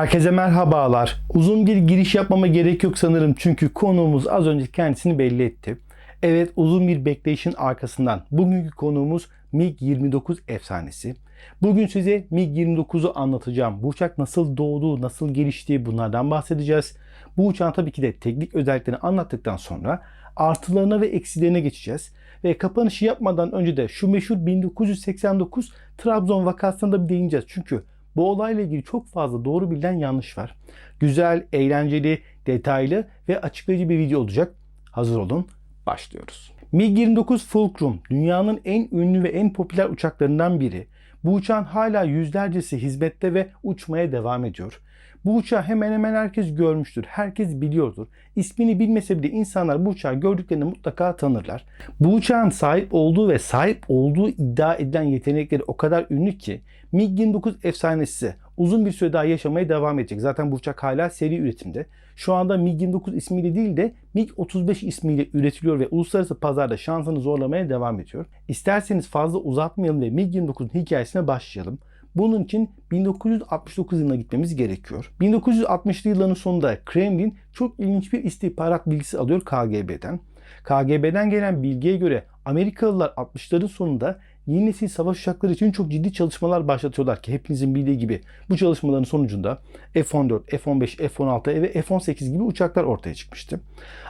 Herkese merhabalar. Uzun bir giriş yapmama gerek yok sanırım çünkü konuğumuz az önce kendisini belli etti. Evet uzun bir bekleyişin arkasından bugünkü konuğumuz MiG-29 efsanesi. Bugün size MiG-29'u anlatacağım. Bu uçak nasıl doğdu, nasıl gelişti bunlardan bahsedeceğiz. Bu uçağın tabii ki de teknik özelliklerini anlattıktan sonra artılarına ve eksilerine geçeceğiz. Ve kapanışı yapmadan önce de şu meşhur 1989 Trabzon vakasına da bir değineceğiz. Çünkü bu olayla ilgili çok fazla doğru bilinen yanlış var. Güzel, eğlenceli, detaylı ve açıklayıcı bir video olacak. Hazır olun, başlıyoruz. MiG-29 Fulcrum dünyanın en ünlü ve en popüler uçaklarından biri. Bu uçağın hala yüzlercesi hizmette ve uçmaya devam ediyor. Bu uçağı hemen hemen herkes görmüştür. Herkes biliyordur. İsmini bilmese bile insanlar bu uçağı gördüklerinde mutlaka tanırlar. Bu uçağın sahip olduğu ve sahip olduğu iddia edilen yetenekleri o kadar ünlü ki MiG-29 efsanesi uzun bir süre daha yaşamaya devam edecek. Zaten bu uçak hala seri üretimde. Şu anda MiG-29 ismiyle değil de MiG-35 ismiyle üretiliyor ve uluslararası pazarda şansını zorlamaya devam ediyor. İsterseniz fazla uzatmayalım ve MiG-29'un hikayesine başlayalım. Bunun için 1969 yılına gitmemiz gerekiyor. 1960'lı yılların sonunda Kremlin çok ilginç bir istihbarat bilgisi alıyor KGB'den. KGB'den gelen bilgiye göre Amerikalılar 60'ların sonunda yeni nesil savaş uçakları için çok ciddi çalışmalar başlatıyorlar ki hepinizin bildiği gibi bu çalışmaların sonucunda F-14, F-15, F-16 ve F-18 gibi uçaklar ortaya çıkmıştı.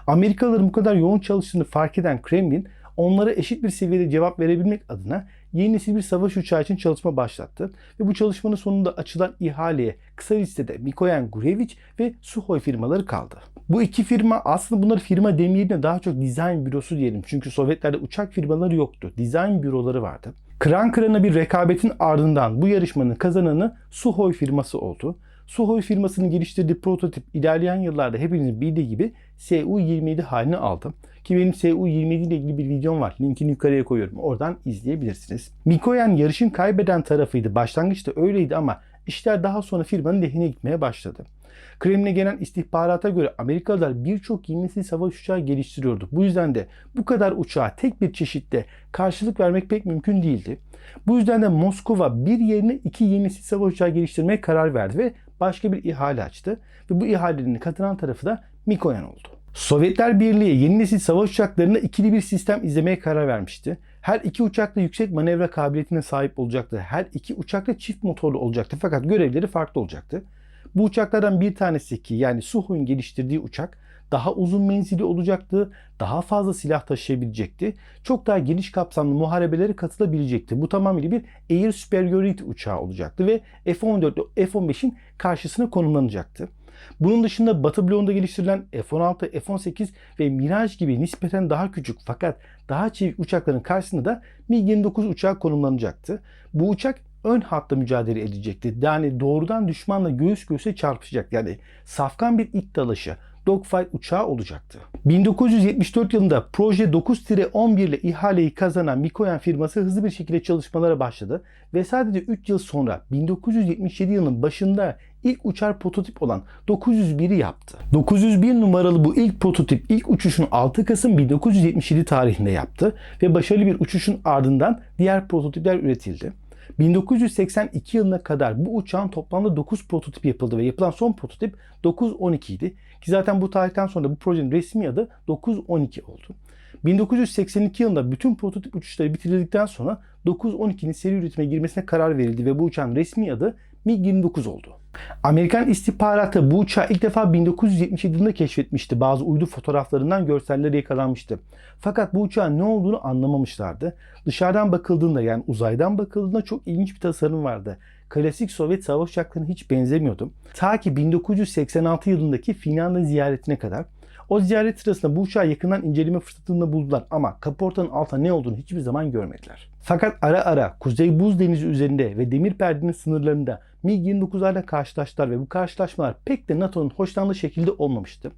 Amerikalıların bu kadar yoğun çalıştığını fark eden Kremlin onlara eşit bir seviyede cevap verebilmek adına yeni nesil bir savaş uçağı için çalışma başlattı. Ve bu çalışmanın sonunda açılan ihaleye kısa listede Mikoyan Gurevich ve Sukhoi firmaları kaldı. Bu iki firma aslında bunları firma demeyelim daha çok dizayn bürosu diyelim. Çünkü Sovyetlerde uçak firmaları yoktu. Dizayn büroları vardı. Kıran kırana bir rekabetin ardından bu yarışmanın kazananı Sukhoi firması oldu. Sukhoi firmasının geliştirdiği prototip ilerleyen yıllarda hepinizin bildiği gibi Su-27 halini aldı. Ki benim Su-27 ile ilgili bir videom var. Linkini yukarıya koyuyorum. Oradan izleyebilirsiniz. Mikoyan yarışın kaybeden tarafıydı. Başlangıçta öyleydi ama işler daha sonra firmanın lehine gitmeye başladı. Kremlin'e gelen istihbarata göre Amerikalılar birçok nesil savaş uçağı geliştiriyordu. Bu yüzden de bu kadar uçağa tek bir çeşitte karşılık vermek pek mümkün değildi. Bu yüzden de Moskova bir yerine iki yeni nesil savaş uçağı geliştirmeye karar verdi ve başka bir ihale açtı. Ve bu ihalenin katılan tarafı da Mikoyan oldu. Sovyetler Birliği yeni nesil savaş uçaklarında ikili bir sistem izlemeye karar vermişti. Her iki uçak da yüksek manevra kabiliyetine sahip olacaktı. Her iki uçak da çift motorlu olacaktı fakat görevleri farklı olacaktı. Bu uçaklardan bir tanesi ki yani Sukhой'un geliştirdiği uçak daha uzun menzili olacaktı, daha fazla silah taşıyabilecekti, çok daha geniş kapsamlı muharebelere katılabilecekti. Bu tamamıyla bir Air Superiority uçağı olacaktı ve F-14 ile F-15'in karşısına konumlanacaktı. Bunun dışında Batı bloğunda geliştirilen F-16, F-18 ve Mirage gibi nispeten daha küçük fakat daha çevik uçakların karşısında da MiG-29 uçağı konumlanacaktı. Bu uçak ön hatta mücadele edecekti. Yani doğrudan düşmanla göğüs göğüse çarpışacak. Yani safkan bir it dalaşı dogfight uçağı olacaktı. 1974 yılında proje 9-11 ile ihaleyi kazanan Mikoyan firması hızlı bir şekilde çalışmalara başladı ve sadece 3 yıl sonra 1977 yılının başında ilk uçar prototip olan 901'i yaptı. 901 numaralı bu ilk prototip ilk uçuşunu 6 Kasım 1977 tarihinde yaptı ve başarılı bir uçuşun ardından diğer prototipler üretildi. 1982 yılına kadar bu uçağın toplamda 9 prototip yapıldı ve yapılan son prototip 912 idi. Ki zaten bu tarihten sonra bu projenin resmi adı 912 oldu. 1982 yılında bütün prototip uçuşları bitirildikten sonra 912'nin seri üretime girmesine karar verildi ve bu uçağın resmi adı MiG-29 oldu. Amerikan istihbaratı bu uçağı ilk defa 1977 yılında keşfetmişti. Bazı uydu fotoğraflarından görselleri yakalanmıştı. Fakat bu uçağın ne olduğunu anlamamışlardı. Dışarıdan bakıldığında yani uzaydan bakıldığında çok ilginç bir tasarım vardı. Klasik Sovyet savaş uçaklarına hiç benzemiyordu. Ta ki 1986 yılındaki Finlandiya ziyaretine kadar. O ziyaret sırasında bu uçağı yakından inceleme fırsatını buldular ama kaportanın altında ne olduğunu hiçbir zaman görmediler. Fakat ara ara Kuzey Buz Denizi üzerinde ve demir perdenin sınırlarında MiG-29'larla karşılaştılar ve bu karşılaşmalar pek de NATO'nun hoşlandığı şekilde olmamıştı.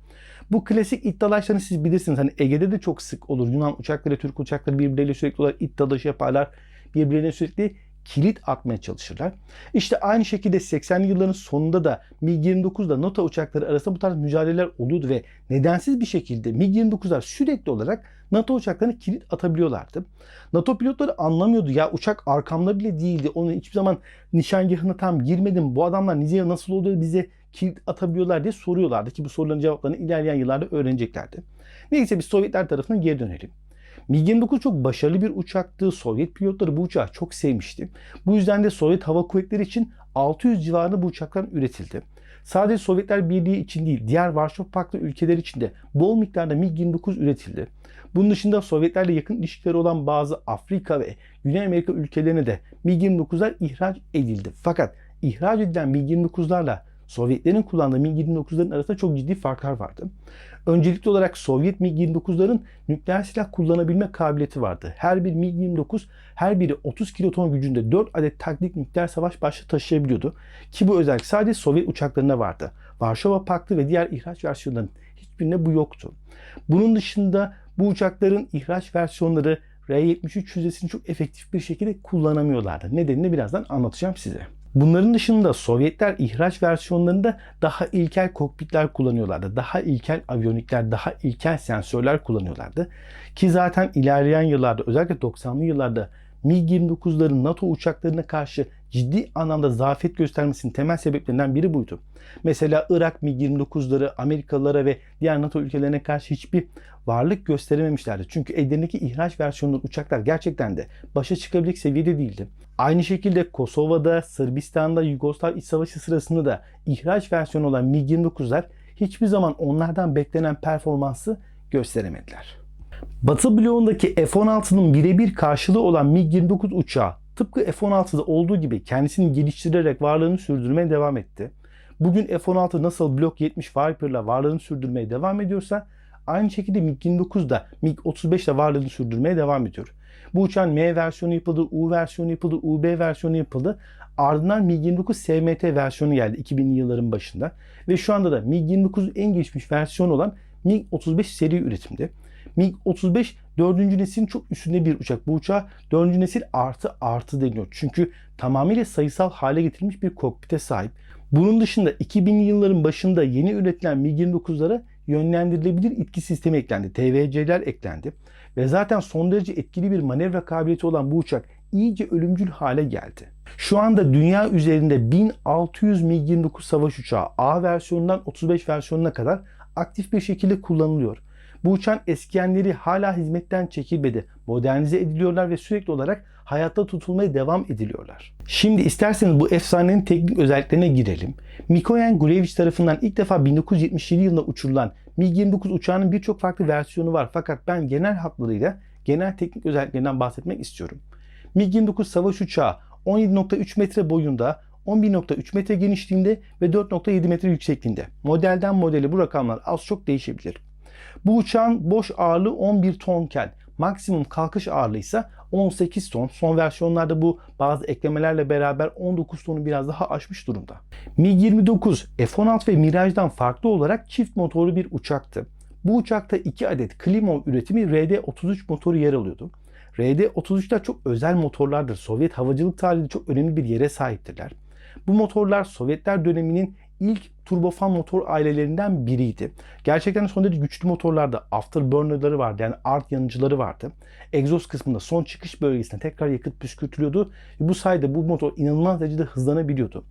Bu klasik it dalaşlarını siz bilirsiniz. Hani Ege'de de çok sık olur. Yunan uçakları, Türk uçakları birbirleriyle sürekli olarak it dalaşı yaparlar. Birbirlerine sürekli kilit atmaya çalışırlar. İşte aynı şekilde 80'li yılların sonunda da MiG-29 ile NATO uçakları arasında bu tarz mücadeleler oluyordu ve nedensiz bir şekilde MiG-29'lar sürekli olarak NATO uçaklarına kilit atabiliyorlardı. NATO pilotları anlamıyordu ya uçak arkamda bile değildi. Onu hiçbir zaman nişangahına tam girmedim. Bu adamlar niye nasıl oluyor bize kilit atabiliyorlar diye soruyorlardı ki bu soruların cevaplarını ilerleyen yıllarda öğreneceklerdi. Neyse biz Sovyetler tarafına geri dönelim. MiG-29 çok başarılı bir uçaktı. Sovyet pilotları bu uçağı çok sevmişti. Bu yüzden de Sovyet Hava Kuvvetleri için 600 civarında bu uçaklar üretildi. Sadece Sovyetler Birliği için değil, diğer Varşova Paktı ülkeler için de bol miktarda MiG-29 üretildi. Bunun dışında Sovyetlerle yakın ilişkileri olan bazı Afrika ve Güney Amerika ülkelerine de MiG-29'lar ihraç edildi. Fakat ihraç edilen MiG-29'larla Sovyetlerin kullandığı MiG-29'ların arasında çok ciddi farklar vardı. Öncelikli olarak Sovyet MiG-29'ların nükleer silah kullanabilme kabiliyeti vardı. Her bir MiG-29 her biri 30 kiloton gücünde 4 adet taktik nükleer savaş başlığı taşıyabiliyordu. Ki bu özellik sadece Sovyet uçaklarında vardı. Varşova Paktı ve diğer ihraç versiyonlarının hiçbirinde bu yoktu. Bunun dışında bu uçakların ihraç versiyonları R-73 füzesini çok efektif bir şekilde kullanamıyorlardı. Nedenini birazdan anlatacağım size. Bunların dışında Sovyetler ihraç versiyonlarında daha ilkel kokpitler kullanıyorlardı. Daha ilkel aviyonikler, daha ilkel sensörler kullanıyorlardı. Ki zaten ilerleyen yıllarda özellikle 90'lı yıllarda MiG-29'ların NATO uçaklarına karşı ciddi anlamda zafiyet göstermesinin temel sebeplerinden biri buydu. Mesela Irak MiG-29'ları Amerikalılara ve diğer NATO ülkelerine karşı hiçbir varlık gösterememişlerdi. Çünkü ellerindeki ihraç versiyonlu uçaklar gerçekten de başa çıkabilecek seviyede değildi. Aynı şekilde Kosova'da, Sırbistan'da, Yugoslav İç Savaşı sırasında da ihraç versiyonu olan MiG-29'lar hiçbir zaman onlardan beklenen performansı gösteremediler. Batı bloğundaki F-16'nın birebir karşılığı olan MiG-29 uçağı tıpkı F-16'da olduğu gibi kendisini geliştirerek varlığını sürdürmeye devam etti. Bugün F-16 nasıl Block 70 Viper'la varlığını sürdürmeye devam ediyorsa aynı şekilde MiG-29 da MiG-35 ile varlığını sürdürmeye devam ediyor. Bu uçağın M versiyonu yapıldı, U versiyonu yapıldı, UB versiyonu yapıldı. Ardından MiG-29 SMT versiyonu geldi 2000'li yılların başında. Ve şu anda da MiG-29'un en gelişmiş versiyonu olan MiG-35 seri üretimde. MiG-35 4. neslin çok üstünde bir uçak. Bu uçağa 4. nesil artı artı deniyor. Çünkü tamamıyla sayısal hale getirilmiş bir kokpite sahip. Bunun dışında 2000'li yılların başında yeni üretilen MiG-29'lara yönlendirilebilir itki sistemi eklendi. TVC'ler eklendi. Ve zaten son derece etkili bir manevra kabiliyeti olan bu uçak iyice ölümcül hale geldi. Şu anda dünya üzerinde 1600 MiG-29 savaş uçağı A versiyonundan 35 versiyonuna kadar aktif bir şekilde kullanılıyor. Bu uçağın eskiyenleri hala hizmetten çekilmedi. Modernize ediliyorlar ve sürekli olarak hayatta tutulmaya devam ediliyorlar. Şimdi isterseniz bu efsanenin teknik özelliklerine girelim. Mikoyan Gurevich tarafından ilk defa 1977 yılında uçurulan MiG-29 uçağının birçok farklı versiyonu var. Fakat ben genel hatlarıyla genel teknik özelliklerinden bahsetmek istiyorum. MiG-29 savaş uçağı 17.3 metre boyunda, 11.3 metre genişliğinde ve 4.7 metre yüksekliğinde. Modelden modele bu rakamlar az çok değişebilir. Bu uçağın boş ağırlığı 11 tonken maksimum kalkış ağırlığı ise 18 ton. Son versiyonlarda bu bazı eklemelerle beraber 19 tonu biraz daha aşmış durumda. MiG-29 F-16 ve Mirage'dan farklı olarak çift motorlu bir uçaktı. Bu uçakta 2 adet Klimov üretimi RD-33 motoru yer alıyordu. RD-33'ler çok özel motorlardır. Sovyet havacılık tarihinde çok önemli bir yere sahiptirler. Bu motorlar Sovyetler döneminin ilk turbofan motor ailelerinden biriydi. Gerçekten son derece güçlü motorlarda afterburner'ları vardı. Yani art yanıcıları vardı. Egzoz kısmında son çıkış bölgesine tekrar yakıt püskürtülüyordu. Bu sayede bu motor inanılmaz derecede hızlanabiliyordu.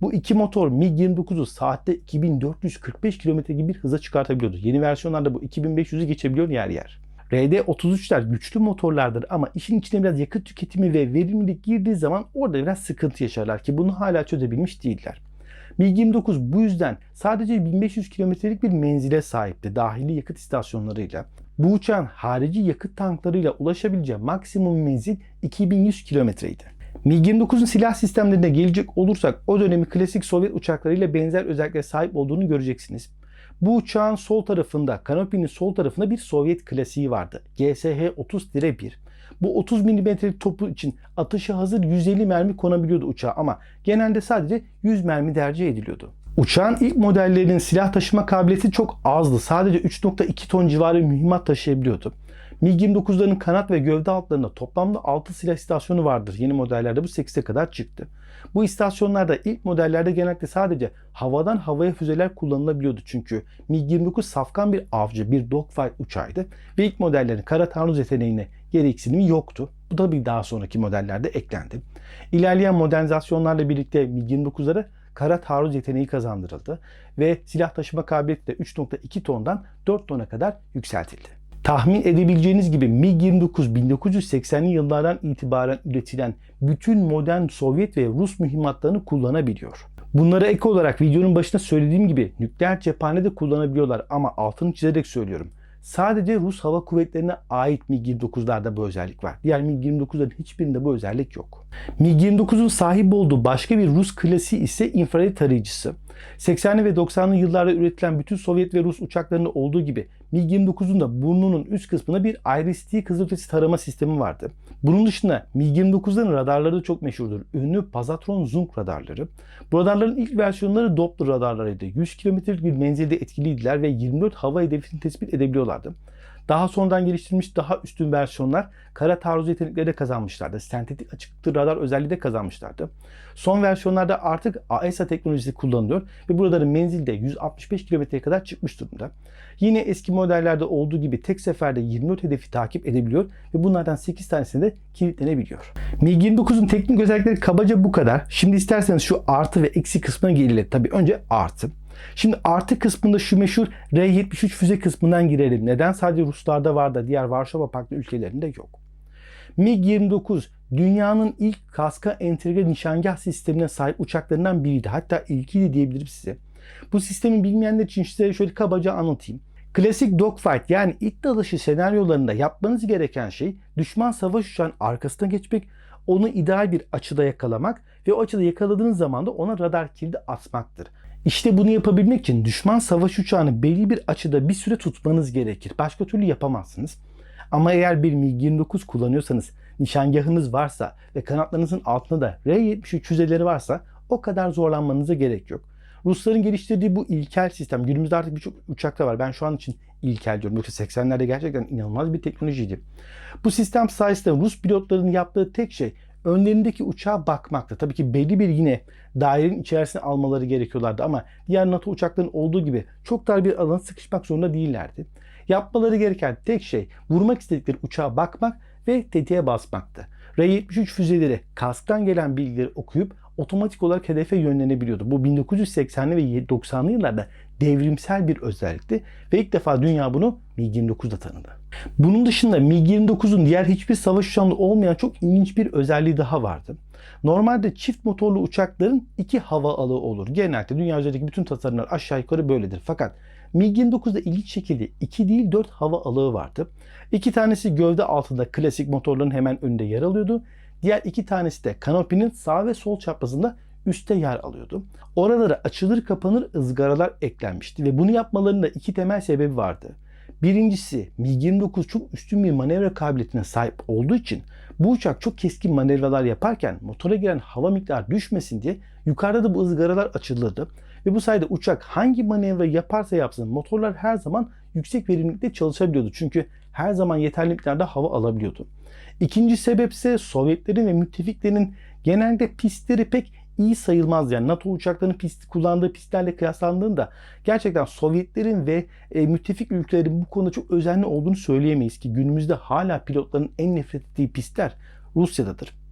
Bu iki motor MiG-29'u saatte 2445 km gibi bir hıza çıkartabiliyordu. Yeni versiyonlarda bu 2500'ü geçebiliyor yer yer. RD-33'ler güçlü motorlardır ama işin içine biraz yakıt tüketimi ve verimlilik girdiği zaman orada biraz sıkıntı yaşarlar ki bunu hala çözebilmiş değiller. MiG-29 bu yüzden sadece 1500 kilometrelik bir menzile sahipti dahili yakıt istasyonlarıyla. Bu uçağın harici yakıt tanklarıyla ulaşabileceği maksimum menzil 2100 kilometreydi. MiG-29'un silah sistemlerine gelecek olursak o dönemi klasik Sovyet uçaklarıyla benzer özelliklere sahip olduğunu göreceksiniz. Bu uçağın sol tarafında, kanopinin sol tarafında bir Sovyet klasiği vardı. GSH-30-1. Bu 30 milimetrelik topu için atışa hazır 150 mermi konabiliyordu uçağa ama genelde sadece 100 mermi tercih ediliyordu. Uçağın ilk modellerinin silah taşıma kabiliyeti çok azdı. Sadece 3.2 ton civarı mühimmat taşıyabiliyordu. MiG-29'ların kanat ve gövde altlarında toplamda 6 silah istasyonu vardır. Yeni modellerde bu 8'e kadar çıktı. Bu istasyonlarda ilk modellerde genellikle sadece havadan havaya füzeler kullanılabiliyordu. Çünkü MiG-29 safkan bir avcı, bir dogfight uçağıydı. Ve ilk modellerin kara taarruz yeteneğine gereksinimi yoktu. Bu da bir daha sonraki modellerde eklendi. İlerleyen modernizasyonlarla birlikte MiG-29'lara kara taarruz yeteneği kazandırıldı ve silah taşıma kabiliyeti de 3.2 tondan 4 tona kadar yükseltildi. Tahmin edebileceğiniz gibi MiG-29 1980'li yıllardan itibaren üretilen bütün modern Sovyet ve Rus mühimmatlarını kullanabiliyor. Bunlara ek olarak videonun başında söylediğim gibi nükleer cephane de kullanabiliyorlar ama altını çizerek söylüyorum. Sadece Rus Hava Kuvvetleri'ne ait MiG-29'larda bu özellik var. Diğer MiG-29'ların hiçbirinde bu özellik yok. MiG-29'un sahip olduğu başka bir Rus klasiği ise infrared tarayıcısı. 80'li ve 90'lı yıllarda üretilen bütün Sovyet ve Rus uçaklarında olduğu gibi MiG-29'un da burnunun üst kısmına bir Iris-T kızılötesi tarama sistemi vardı. Bunun dışında MiG-29'ların radarları da çok meşhurdur. Ünlü Pozatron Zoom radarları. Bu radarların ilk versiyonları Doppler radarlarıydı. 100 kilometrelik bir menzilde etkiliydiler ve 24 hava hedefini tespit edebiliyorlardı. Daha sonradan geliştirilmiş daha üstün versiyonlar kara taarruz yetenekleri de kazanmışlardı. Sentetik açıklıklı radar özelliği de kazanmışlardı. Son versiyonlarda artık AESA teknolojisi kullanılıyor ve buraların menzilde 165 kilometreye kadar çıkmış durumda. Yine eski modellerde olduğu gibi tek seferde 24 hedefi takip edebiliyor ve bunlardan 8 tanesinde de kilitlenebiliyor. MiG-29'un teknik özellikleri kabaca bu kadar. Şimdi isterseniz şu artı ve eksi kısmına gelelim. Tabii önce artı. Şimdi artı kısmında şu meşhur R-73 füze kısmından girelim. Neden sadece Ruslarda var da diğer Varşova Paktı ülkelerinde yok? MiG-29 dünyanın ilk kaska entegre nişangah sistemine sahip uçaklarından biriydi. Hatta ilkiydi diyebilirim size. Bu sistemi bilmeyenler için size şöyle kabaca anlatayım. Klasik dogfight yani it dalışı senaryolarında yapmanız gereken şey düşman savaş uçağının arkasına geçmek, onu ideal bir açıda yakalamak ve o açıda yakaladığınız zaman da ona radar kilidi atmaktır. İşte bunu yapabilmek için düşman savaş uçağını belli bir açıda bir süre tutmanız gerekir. Başka türlü yapamazsınız. Ama eğer bir MiG-29 kullanıyorsanız, nişangahınız varsa ve kanatlarınızın altında da R-73 füzeleri varsa o kadar zorlanmanıza gerek yok. Rusların geliştirdiği bu ilkel sistem, günümüzde artık birçok uçakta var. Ben şu an için ilkel diyorum. Yoksa 80'lerde gerçekten inanılmaz bir teknolojiydi. Bu sistem sayesinde Rus pilotlarının yaptığı tek şey önlerindeki uçağa bakmakta. Tabii ki belli bir yine dairenin içerisine almaları gerekiyorlardı ama diğer NATO uçaklarının olduğu gibi çok dar bir alana sıkışmak zorunda değillerdi. Yapmaları gereken tek şey vurmak istedikleri uçağa bakmak ve tetiğe basmaktı. R-73 füzeleri kasktan gelen bilgileri okuyup otomatik olarak hedefe yönlenebiliyordu. Bu 1980'li ve 90'lı yıllarda devrimsel bir özellikti ve ilk defa dünya bunu MiG-29'da tanıdı. Bunun dışında MiG-29'un diğer hiçbir savaş uçağında olmayan çok ilginç bir özelliği daha vardı. Normalde çift motorlu uçakların iki hava alığı olur. Genelde dünya üzerindeki bütün tasarımlar aşağı yukarı böyledir. Fakat MiG-29'da ilginç şekilde 2 değil 4 hava alığı vardı. İki tanesi gövde altında klasik motorların hemen önünde yer alıyordu. Diğer iki tanesi de kanopinin sağ ve sol çaprazında üstte yer alıyordu. Oralara açılır kapanır ızgaralar eklenmişti ve bunu yapmalarının da iki temel sebebi vardı. Birincisi MiG-29 çok üstün bir manevra kabiliyetine sahip olduğu için bu uçak çok keskin manevralar yaparken motora giren hava miktarı düşmesin diye yukarıda da bu ızgaralar açılırdı. Ve bu sayede uçak hangi manevra yaparsa yapsın motorlar her zaman yüksek verimlilikte çalışabiliyordu. Çünkü her zaman yeterli miktarda hava alabiliyordu. İkinci sebep ise Sovyetlerin ve müttefiklerin genelde pistleri pek iyi sayılmaz. Yani NATO uçaklarının pist, kullandığı pistlerle kıyaslandığında gerçekten Sovyetlerin ve e, müttefik ülkelerin bu konuda çok özenli olduğunu söyleyemeyiz ki günümüzde hala pilotların en nefret ettiği pistler Rusya'dadır.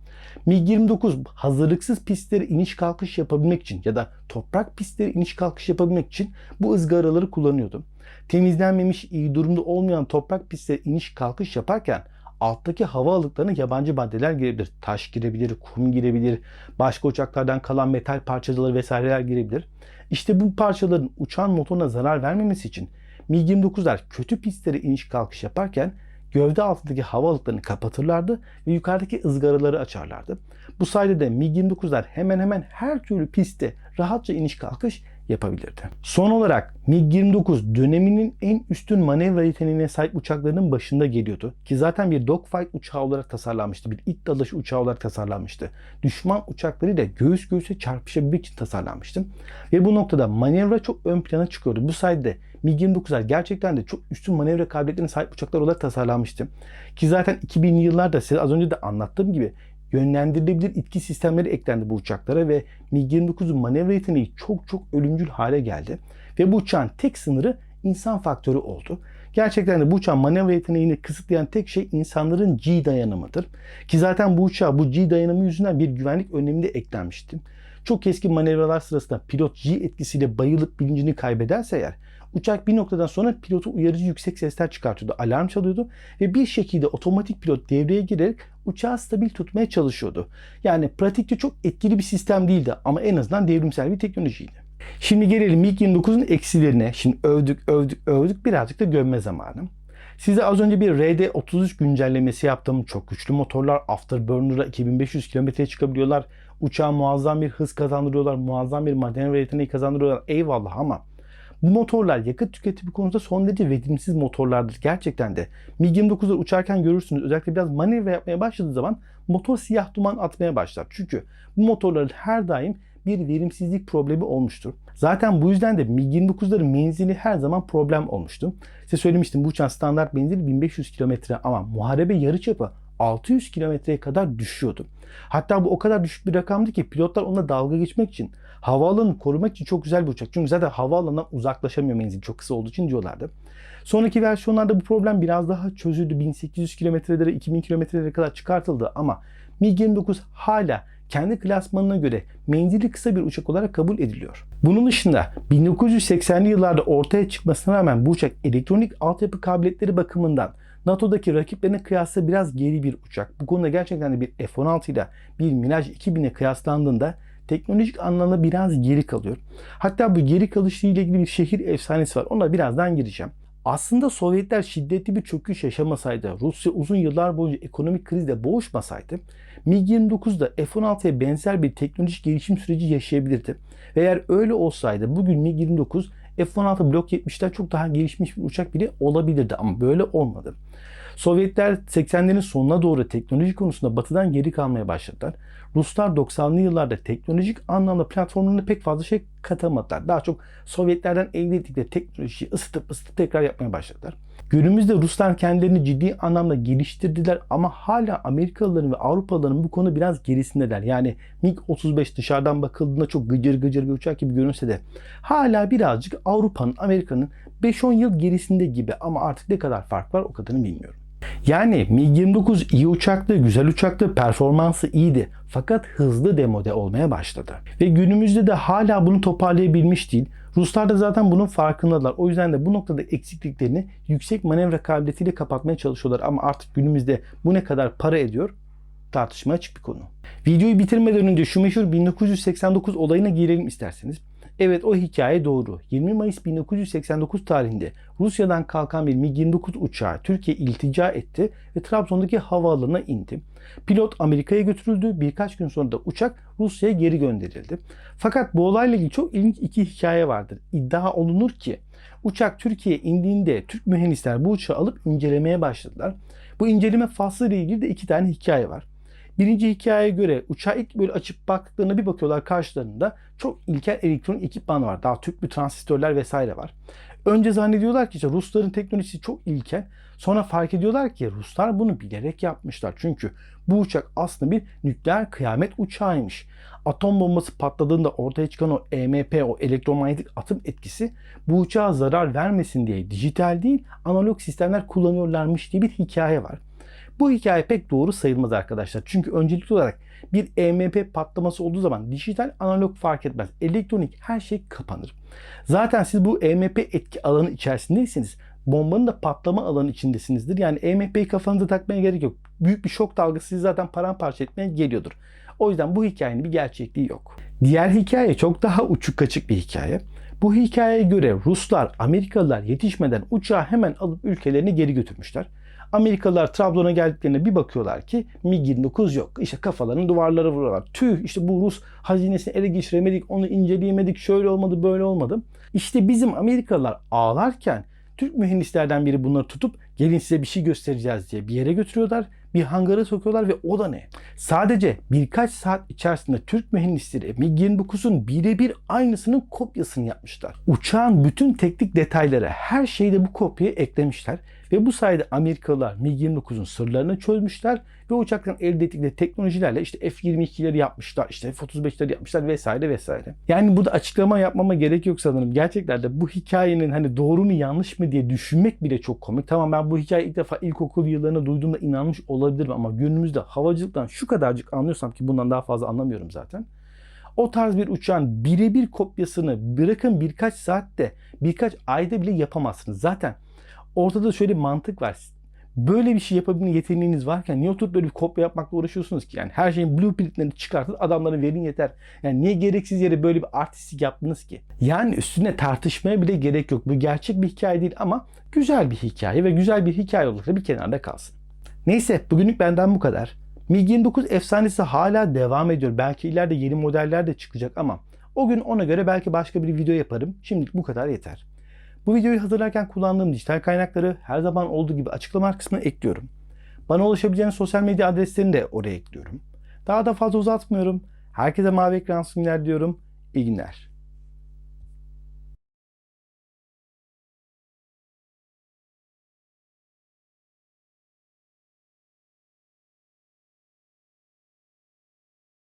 MiG-29 hazırlıksız pistleri iniş kalkış yapabilmek için ya da toprak pistleri iniş kalkış yapabilmek için bu ızgaraları kullanıyordu. Temizlenmemiş, iyi durumda olmayan toprak pistleri iniş kalkış yaparken alttaki hava alıklarına yabancı maddeler girebilir. Taş girebilir, kum girebilir, başka uçaklardan kalan metal parçaları vesaireler girebilir. İşte bu parçaların uçağın motoruna zarar vermemesi için MiG-29'lar kötü pistlere iniş kalkış yaparken gövde altındaki hava alıklarını kapatırlardı ve yukarıdaki ızgaraları açarlardı. Bu sayede de MiG-29'lar hemen hemen her türlü pistte rahatça iniş kalkış yapabilirdi. Son olarak MiG-29 döneminin en üstün manevra yeteneğine sahip uçaklarının başında geliyordu. Ki zaten bir dogfight uçağı olarak tasarlanmıştı. Bir it dalaşı uçağı olarak tasarlanmıştı. Düşman uçaklarıyla göğüs göğüse çarpışabilmek için tasarlanmıştı. Ve bu noktada manevra çok ön plana çıkıyordu. Bu sayede MiG-29'lar gerçekten de çok üstün manevra kabiliyetlerine sahip uçaklar olarak tasarlanmıştı. Ki zaten 2000'li yıllarda size az önce de anlattığım gibi yönlendirilebilir itki sistemleri eklendi bu uçaklara ve MiG-29'un manevra yeteneği çok çok ölümcül hale geldi. Ve bu uçağın tek sınırı insan faktörü oldu. Gerçekten de bu uçağın manevra yeteneğini kısıtlayan tek şey insanların G dayanımıdır. Ki zaten bu uçağa bu G dayanımı yüzünden bir güvenlik önlemi de eklenmişti. çok keskin manevralar sırasında pilot G etkisiyle bayılıp bilincini kaybederse eğer uçak bir noktadan sonra pilotu uyarıcı yüksek sesler çıkartıyordu. Alarm çalıyordu ve bir şekilde otomatik pilot devreye girerek uçağı stabil tutmaya çalışıyordu. Yani pratikte çok etkili bir sistem değildi ama en azından devrimsel bir teknolojiydi. Şimdi gelelim MiG-29'un eksilerine. Şimdi övdük, övdük, övdük. Birazcık da gömme zamanı. Size az önce bir RD33 güncellemesi yaptım. Çok güçlü motorlar. Afterburner'a 2500 kilometreye çıkabiliyorlar. Uçağa muazzam bir hız kazandırıyorlar. Muazzam bir manevra yeteneği kazandırıyorlar. Eyvallah ama bu motorlar yakıt tüketimi konusunda son derece verimsiz motorlardır. Gerçekten de MiG-29'lar uçarken görürsünüz. Özellikle biraz manevra yapmaya başladığı zaman motor siyah duman atmaya başlar. Çünkü bu motorların her daim bir verimsizlik problemi olmuştur. Zaten bu yüzden de MiG-29'ların menzili her zaman problem olmuştu. Size söylemiştim bu uçağın standart menzili 1500 kilometre ama muharebe yarıçapı 600 kilometreye kadar düşüyordu. Hatta bu o kadar düşük bir rakamdı ki pilotlar onunla dalga geçmek için havaalanını korumak için çok güzel bir uçak. Çünkü zaten havaalanından uzaklaşamıyor menzil çok kısa olduğu için diyorlardı. Sonraki versiyonlarda bu problem biraz daha çözüldü. 1800 kilometrelere 2000 kilometrelere kadar çıkartıldı ama MiG-29 hala kendi klasmanına göre menzili kısa bir uçak olarak kabul ediliyor. Bunun dışında 1980'li yıllarda ortaya çıkmasına rağmen bu uçak elektronik altyapı kabiliyetleri bakımından NATO'daki rakiplerine kıyasla biraz geri bir uçak. Bu konuda gerçekten de bir F-16 ile bir Mirage 2000'e kıyaslandığında teknolojik anlamda biraz geri kalıyor. Hatta bu geri kalışla ilgili bir şehir efsanesi var. Ona birazdan gireceğim. Aslında Sovyetler şiddetli bir çöküş yaşamasaydı, Rusya uzun yıllar boyunca ekonomik krizle boğuşmasaydı, MiG-29 da F-16'ya benzer bir teknolojik gelişim süreci yaşayabilirdi. Ve eğer öyle olsaydı bugün MiG-29 F-16 Block 70'ten çok daha gelişmiş bir uçak bile olabilirdi ama böyle olmadı. Sovyetler 80'lerin sonuna doğru teknoloji konusunda batıdan geri kalmaya başladılar. Ruslar 90'lı yıllarda teknolojik anlamda platformlarına pek fazla şey katamadılar. Daha çok Sovyetlerden elde ettikleri teknolojiyi ısıtıp ısıtıp tekrar yapmaya başladılar. Günümüzde Ruslar kendilerini ciddi anlamda geliştirdiler ama hala Amerikalıların ve Avrupalıların bu konu biraz gerisindeler. Yani MiG-35 dışarıdan bakıldığında çok gıcır gıcır bir uçak gibi görünse de hala birazcık Avrupa'nın, Amerika'nın 5-10 yıl gerisinde gibi ama artık ne kadar fark var o kadarını bilmiyorum. Yani MiG-29 iyi uçaktı, güzel uçaktı, performansı iyiydi. Fakat hızlı demode olmaya başladı. Ve günümüzde de hala bunu toparlayabilmiş değil. Ruslar da zaten bunun farkındalar. O yüzden de bu noktada eksikliklerini yüksek manevra kabiliyetiyle kapatmaya çalışıyorlar. Ama artık günümüzde bu ne kadar para ediyor tartışmaya açık bir konu. Videoyu bitirmeden önce şu meşhur 1989 olayına girelim isterseniz. Evet o hikaye doğru. 20 Mayıs 1989 tarihinde Rusya'dan kalkan bir MiG-29 uçağı Türkiye iltica etti ve Trabzon'daki havaalanına indi. Pilot Amerika'ya götürüldü. Birkaç gün sonra da uçak Rusya'ya geri gönderildi. Fakat bu olayla ilgili çok ilginç iki hikaye vardır. İddia olunur ki uçak Türkiye'ye indiğinde Türk mühendisler bu uçağı alıp incelemeye başladılar. Bu inceleme faslı ile ilgili de iki tane hikaye var. Birinci hikayeye göre uçağı ilk böyle açıp baktıklarına bir bakıyorlar karşılarında çok ilkel elektronik ekipman var. Daha tüplü transistörler vesaire var. Önce zannediyorlar ki işte Rusların teknolojisi çok ilkel. Sonra fark ediyorlar ki Ruslar bunu bilerek yapmışlar. Çünkü bu uçak aslında bir nükleer kıyamet uçağıymış. Atom bombası patladığında ortaya çıkan o EMP, o elektromanyetik atım etkisi bu uçağa zarar vermesin diye dijital değil analog sistemler kullanıyorlarmış diye bir hikaye var. Bu hikaye pek doğru sayılmaz arkadaşlar. Çünkü öncelikli olarak bir EMP patlaması olduğu zaman dijital analog fark etmez. Elektronik her şey kapanır. Zaten siz bu EMP etki alanı içerisindeyseniz bombanın da patlama alanı içindesinizdir. Yani EMP'yi kafanıza takmaya gerek yok. Büyük bir şok dalgası sizi zaten paramparça etmeye geliyordur. O yüzden bu hikayenin bir gerçekliği yok. Diğer hikaye çok daha uçuk kaçık bir hikaye. Bu hikayeye göre Ruslar, Amerikalılar yetişmeden uçağı hemen alıp ülkelerine geri götürmüşler. Amerikalılar Trabzon'a geldiklerinde bir bakıyorlar ki MiG-29 yok. İşte kafalarını duvarlara vuruyorlar. Tüh işte bu Rus hazinesini ele geçiremedik, onu inceleyemedik, şöyle olmadı, böyle olmadı. İşte bizim Amerikalılar ağlarken Türk mühendislerden biri bunları tutup gelin size bir şey göstereceğiz diye bir yere götürüyorlar. Bir hangara sokuyorlar ve o da ne? Sadece birkaç saat içerisinde Türk mühendisleri MiG-29'un birebir aynısının kopyasını yapmışlar. Uçağın bütün teknik detayları her şeyde bu kopyayı eklemişler ve bu sayede Amerikalılar MiG-29'un sırlarını çözmüşler ve uçaktan elde ettikleri teknolojilerle işte F-22'leri yapmışlar, işte F-35'leri yapmışlar vesaire vesaire. Yani burada açıklama yapmama gerek yok sanırım. Gerçekten de bu hikayenin hani doğru mu yanlış mı diye düşünmek bile çok komik. Tamam ben bu hikayeyi ilk defa ilkokul yıllarında duyduğumda inanmış olabilirim ama günümüzde havacılıktan şu kadarcık anlıyorsam ki bundan daha fazla anlamıyorum zaten. O tarz bir uçağın birebir kopyasını bırakın birkaç saatte, birkaç ayda bile yapamazsınız. Zaten ortada şöyle bir mantık var. Böyle bir şey yapabilme yeteneğiniz varken niye oturup böyle bir kopya yapmakla uğraşıyorsunuz ki? Yani her şeyin blueprintlerini çıkartın adamlara verin yeter. Yani niye gereksiz yere böyle bir artistik yaptınız ki? Yani üstüne tartışmaya bile gerek yok. Bu gerçek bir hikaye değil ama güzel bir hikaye ve güzel bir hikaye olursa bir kenarda kalsın. Neyse bugünlük benden bu kadar. MiG-29 efsanesi hala devam ediyor. Belki ileride yeni modeller de çıkacak ama o gün ona göre belki başka bir video yaparım. Şimdilik bu kadar yeter. Bu videoyu hazırlarken kullandığım dijital kaynakları her zaman olduğu gibi açıklama kısmına ekliyorum. Bana ulaşabileceğiniz sosyal medya adreslerini de oraya ekliyorum. Daha da fazla uzatmıyorum. Herkese mavi ekran sunumlar diyorum. İyi günler.